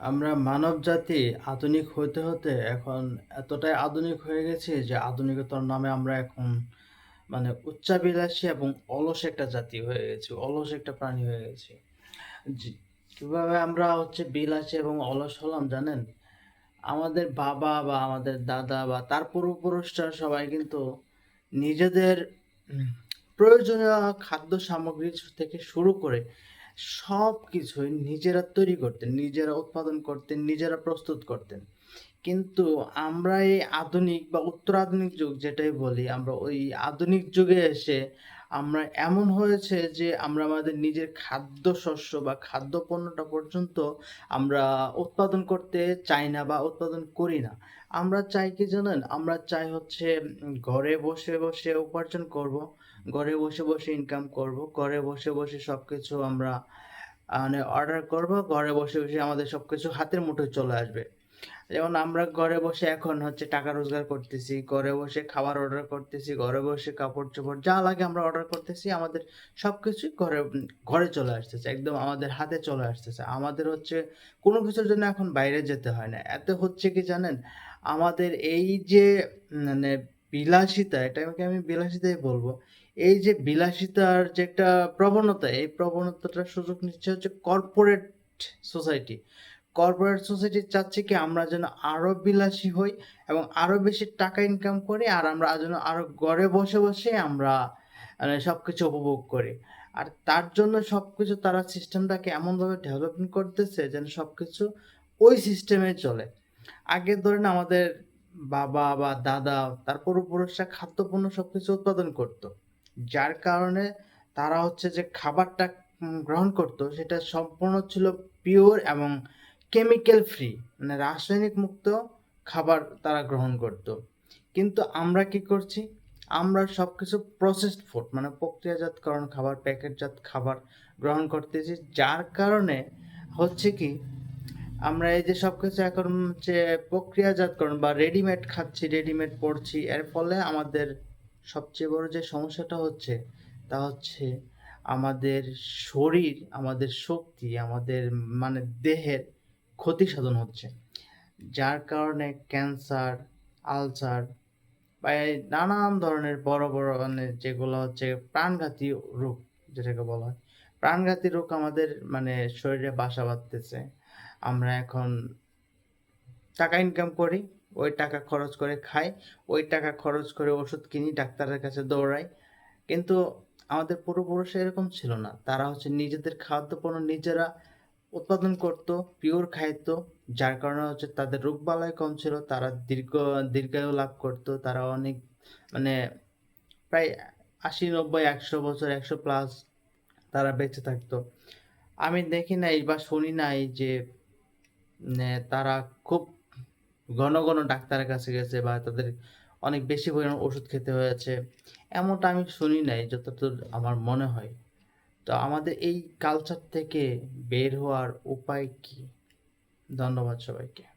আমরা মানব জাতি আধুনিক হতে, হতে এখন এতটাই আধুনিক হয়ে গেছি যে আধুনিকতার নামে আমরা এখন মানে উচ্চাভিলাষী এবং অলস একটা জাতি হয়ে গেছি। অলস একটা প্রাণী হয়ে গেছি। কীভাবে আমরা হচ্ছে বিলাসী এবং অলস হলাম জানেন? আমাদের বাবা বা আমাদের দাদা বা তার পূর্বপুরুষরা সবাই কিন্তু নিজেদের প্রয়োজনীয় খাদ্য সামগ্রী থেকে শুরু করে সবকিছুই নিজেরা তৈরি করতেন, নিজেরা উৎপাদন করতেন, নিজেরা প্রস্তুত করতেন। কিন্তু আমরা এই আধুনিক বা উত্তর আধুনিক যুগ যেটাই বলি, আমরা ওই আধুনিক যুগে এসে আমরা এমন হয়েছে যে আমরা আমাদের নিজের খাদ্যশস্য বা খাদ্যপণ্যটা পর্যন্ত আমরা উৎপাদন করতে চাই না বা উৎপাদন করি না। আমরা চাই কি জানেন? আমরা চাই হচ্ছে ঘরে বসে, বসে উপার্জন করব। ঘরে বসে, বসে ইনকাম করব। ঘরে বসে, বসে সবকিছু আমরা মানে অর্ডার করব। ঘরে বসে, বসে আমাদের সবকিছু হাতের মুঠোয় চলে আসবে। যেমন আমরা ঘরে বসে এখন হচ্ছে টাকা রোজগার করতেছি, ঘরে বসে খাবার অর্ডার করতেছি, ঘরে বসে কাপড়-চোপড় যা লাগে আমরা অর্ডার করতেছি। আমাদের সব কিছুই ঘরে ঘরে চলে আসতেছে। একদম আমাদের হাতে চলে আসতেছে। আমাদের হচ্ছে কোনো কিছুর জন্য এখন বাইরে যেতে হয় না। এত হচ্ছে কি জানেন? আমাদের এই যে মানে বিলাসিতা, এটাকে আমি বিলাসিতাই বলব। এই যে বিলাসিতার যে একটা প্রবণতা, এই প্রবণতাটার সুযোগ নিচ্ছে হচ্ছে কর্পোরেট সোসাইটি। কর্পোরেট সোসাইটি চাচ্ছে কি আমরা যেন আরও বিলাসী হই এবং আরও বেশি টাকা ইনকাম করি আর আমরা যেন আরও ঘরে বসে, বসে আমরা মানে সবকিছু উপভোগ করি। আর তার জন্য সবকিছু তারা সিস্টেমটাকে এমনভাবে ডেভেলপমেন্ট করতেছে যেন সবকিছু ওই সিস্টেমে চলে। আগে ধরেন আমাদের বাবা বা দাদা তার পূর্বপুরুষরা খাদ্যপণ্য সবকিছু উৎপাদন করত। যার কারণে তারা হচ্ছে যে খাবারটা গ্রহণ করত সেটা সম্পূর্ণ ছিল পিওর এবং কেমিক্যাল ফ্রি মানে রাসায়নিক মুক্ত খাবার তারা গ্রহণ করত। কিন্তু আমরা কি করছি? আমরা সব কিছু প্রসেসড ফুড মানে প্রক্রিয়াজাতকরণ খাবার, প্যাকেটজাত খাবার গ্রহণ করতেছি। যার কারণে হচ্ছে কি আমরা এই যে সব কিছু এখন হচ্ছে প্রক্রিয়াজাতকরণ বা রেডিমেড খাচ্ছি, রেডিমেড পড়ছি। এর ফলে আমাদের সবচেয়ে বড় যে সমস্যাটা হচ্ছে তা হচ্ছে আমাদের শরীর, আমাদের শক্তি, আমাদের মানে দেহের ক্ষতি সাধন হচ্ছে। যার কারণে ক্যান্সার, আলসার বা নানান ধরনের বড়, বড় মানে যেগুলো হচ্ছে প্রাণঘাতী রোগ যেটাকে বলা হয়। প্রাণঘাতী রোগ আমাদের মানে শরীরে বাসা বাঁধতেছে। আমরা এখন টাকা ইনকাম করি, ওই টাকা খরচ করে খাই, ওই টাকা খরচ করে ওষুধ কিনি, ডাক্তারের কাছে দৌড়াই। কিন্তু আমাদের পূর্বপুরুষরা এরকম ছিল না। তারা হচ্ছে নিজেদের খাদ্যপণ্য নিজেরা উৎপাদন করত, পিওর খাইতো। যার কারণে হচ্ছে তাদের রোগবালাই কম ছিল। তারা দীর্ঘ দীর্ঘায়ু লাভ করত। তারা অনেক মানে প্রায় আশি নব্বই একশো বছর ১০০ প্লাস তারা বেঁচে থাকতো। আমি দেখি নাই বা শুনি নাই যে তারা খুব ঘন, ঘন ডাক্তারের কাছে গেছে বা তাদের অনেক বেশি পরিমাণ ওষুধ খেতে হয়েছে। এমনটা আমি শুনি নাই যতদূর আমার মনে হয়। তো আমাদের এই কালচার থেকে বের হওয়ার উপায় কি? ধন্যবাদ সবাইকে।